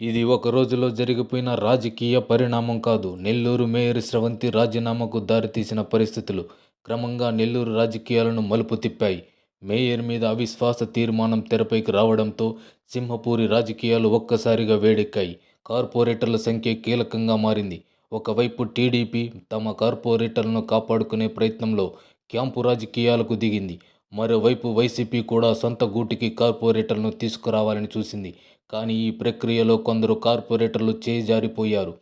ఇది ఒక రోజులో జరిగిపోయిన రాజకీయ పరిణామం కాదు. నెల్లూరు మేయర్ స్రవంతి రాజీనామాకు దారితీసిన పరిస్థితులు క్రమంగా నెల్లూరు రాజకీయాలను మలుపు తిప్పాయి. మేయర్ మీద అవిశ్వాస తీర్మానం తెరపైకి రావడంతో సింహపూరి రాజకీయాలు ఒక్కసారిగా వేడెక్కాయి. కార్పొరేటర్ల సంఖ్య కీలకంగా మారింది. ఒకవైపు టీడీపీ తమ కార్పొరేటర్లను కాపాడుకునే ప్రయత్నంలో క్యాంపు రాజకీయాలకు దిగింది. మరోవైపు వైసీపీ కూడా సొంత గూటికి కార్పొరేటర్లను తీసుకురావాలని చూసింది. కానీ ఈ ప్రక్రియలో కొందరు కార్పొరేటర్లు చేజారిపోయారు.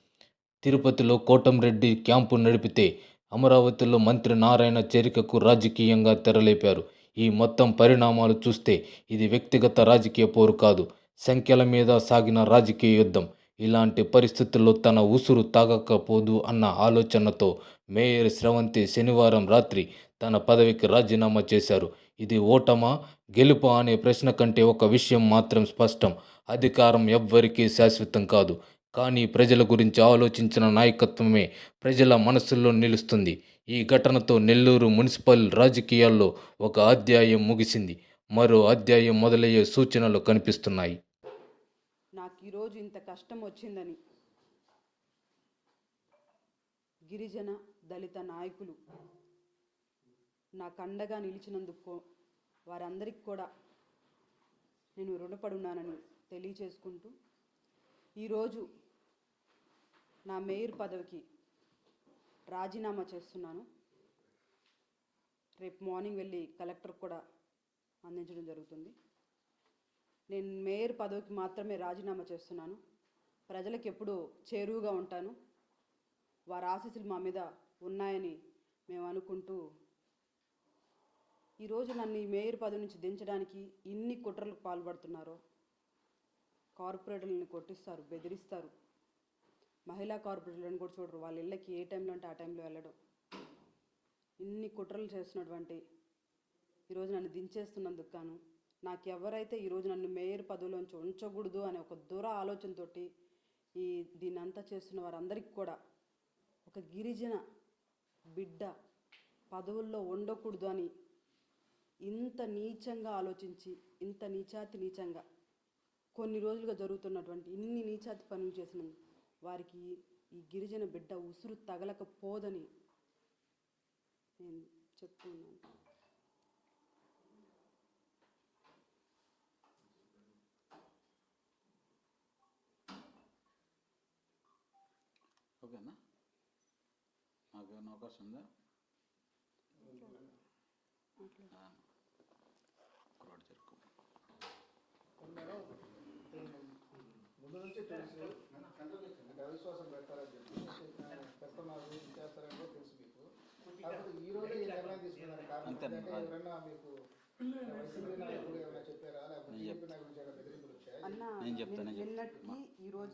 తిరుపతిలో కోటంరెడ్డి క్యాంపు నడిపితే అమరావతిలో మంత్రి నారాయణ చేరికకు రాజకీయంగా తెరలేపారు. ఈ మొత్తం పరిణామాలు చూస్తే ఇది వ్యక్తిగత రాజకీయ పోరు కాదు. సంఖ్యల మీద సాగిన రాజకీయ యుద్ధం. ఇలాంటి పరిస్థితుల్లో తన ఉసురు తాగకపోదు అన్న ఆలోచనతో మేయర్ స్రవంతి శనివారం రాత్రి తన పదవికి రాజీనామా చేశారు. ఇది ఓటమా? గెలుపా అనే ప్రశ్న కంటే ఒక విషయం మాత్రం స్పష్టం. అధికారం ఎవ్వరికీ శాశ్వతం కాదు. కానీ ప్రజల గురించి ఆలోచించిన నాయకత్వమే ప్రజల మనసుల్లో నిలుస్తుంది. ఈ ఘటనతో నెల్లూరు మున్సిపల్ రాజకీయాల్లో ఒక అధ్యాయం ముగిసింది. మరో అధ్యాయం మొదలయ్యే సూచనలు కనిపిస్తున్నాయి. నాకు ఈరోజు ఇంత కష్టం వచ్చిందని. గిరిజన దళిత నాయకులు నాకు అండగా నిలిచినందుకు వారందరికీ కూడా నేను రుణపడి ఉన్నానని తెలియచేసుకుంటూ ఈరోజు నా మేయర్ పదవికి రాజీనామా చేస్తున్నాను. రేపు మార్నింగ్ వెళ్ళి కలెక్టర్ కూడా అందించడం జరుగుతుంది. నేను మేయర్ పదవికి మాత్రమే రాజీనామా చేస్తున్నాను. ప్రజలకు ఎప్పుడూ చేరువుగా ఉంటాను. వారి ఆశీస్సులు మా మీద ఉన్నాయని మేము అనుకుంటూ ఈరోజు నన్ను ఈ మేయర్ పదవి నుంచి దించడానికి ఇన్ని కుట్రలకు పాల్పడుతున్నారో కార్పొరేటర్లను కొట్టిస్తారు బెదిరిస్తారు. మహిళా కార్పొరేటర్లను కూడా చూడరు. వాళ్ళ ఇళ్ళకి ఏ టైంలో అంటే ఆ టైంలో వెళ్ళడం. ఇన్ని కుట్రలు చేస్తున్నటువంటి ఈరోజు నన్ను దించేస్తున్నందుకు గాను నాకు ఎవరైతే ఈరోజు నన్ను మేయర్ పదవిలోంచి ఉంచకూడదు అనే ఒక దూర ఆలోచనతోటి ఈ దీన్నంతా చేస్తున్న వారందరికీ కూడా ఒక గిరిజన బిడ్డ పదవుల్లో ఉండకూడదు అని ఇంత నీచంగా ఆలోచించి ఇంత నీచాతి నీచంగా కొన్ని రోజులుగా జరుగుతున్నటువంటి ఇన్ని నీచాతి పనులు చేసిన వారికి ఈ గిరిజన బిడ్డ ఉసురు తగలకపోదని నేను చెప్తున్నాను. ఓకేనా? నాకు ఏమైనా అవకాశం ఉందా? ఆ. కుర్రాడు చెరుకు. ముందు నుంచి తెలుసు. అంటే అవిశ్వాసం పెడతారని చెప్పి పెడుతున్నారు చేస్తారని కూడా తెలుసు మీకు. కాకపోతే ఈ రోజు ఈ నిర్ణయం తీసుకున్నారు కారణం అంతే ఏంటంటే అది. ఎవరైనా మీకు చెప్పారా? లేకపోతే బెదిరింపులు వచ్చాయా? నేను చెప్తాను, నిన్నటికి ఈరోజు